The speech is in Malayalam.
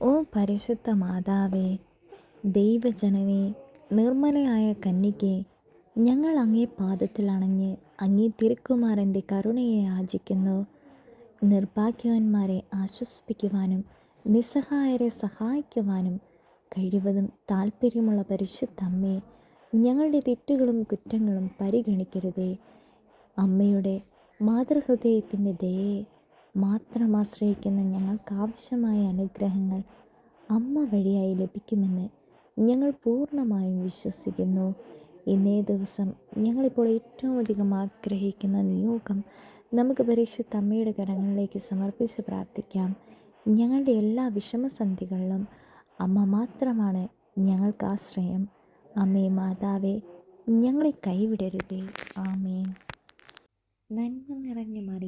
ഓ പരിശുദ്ധ മാതാവേ ദൈവജനനെ നിർമ്മലയായ കന്യകെ ഞങ്ങൾ അങ്ങേ പാദത്തിൽ അണഞ്ഞ് അങ്ങേ തിരുക്കുമാരന്റെ കരുണയെ യാചിക്കുന്നു നിർഭാഗ്യവാന്മാരെ ആശ്വസിപ്പിക്കുവാനും നിസ്സഹായരെ സഹായിക്കുവാനും കഴിവതും താല്പര്യമുള്ള പരിശുദ്ധ അമ്മേ ഞങ്ങളുടെ തെറ്റുകളും കുറ്റങ്ങളും പരിഗണിക്കരുതേ. അമ്മയുടെ മാതൃഹൃദയത്തിന്റെ ദയയെ മാത്രം ആശ്രയിക്കുന്ന ഞങ്ങൾക്കാവശ്യമായ അനുഗ്രഹങ്ങൾ അമ്മ വഴിയായി ലഭിക്കുമെന്ന് ഞങ്ങൾ പൂർണമായും വിശ്വസിക്കുന്നു. ഇന്നേ ദിവസം ഞങ്ങളിപ്പോൾ ഏറ്റവും അധികം ആഗ്രഹിക്കുന്ന നിയോഗം നമുക്ക് പരിശുദ്ധ അമ്മയുടെ കരങ്ങളിലേക്ക് സമർപ്പിച്ച് പ്രാർത്ഥിക്കാം. ഞങ്ങളുടെ എല്ലാ വിഷമസന്ധികളിലും അമ്മ മാത്രമാണ് ഞങ്ങൾക്ക് ആശ്രയം. അമ്മേ മാതാവേ ഞങ്ങളെ കൈവിടരുതേ. ആമേൻ. നന്മ നിറഞ്ഞ മറിയമേ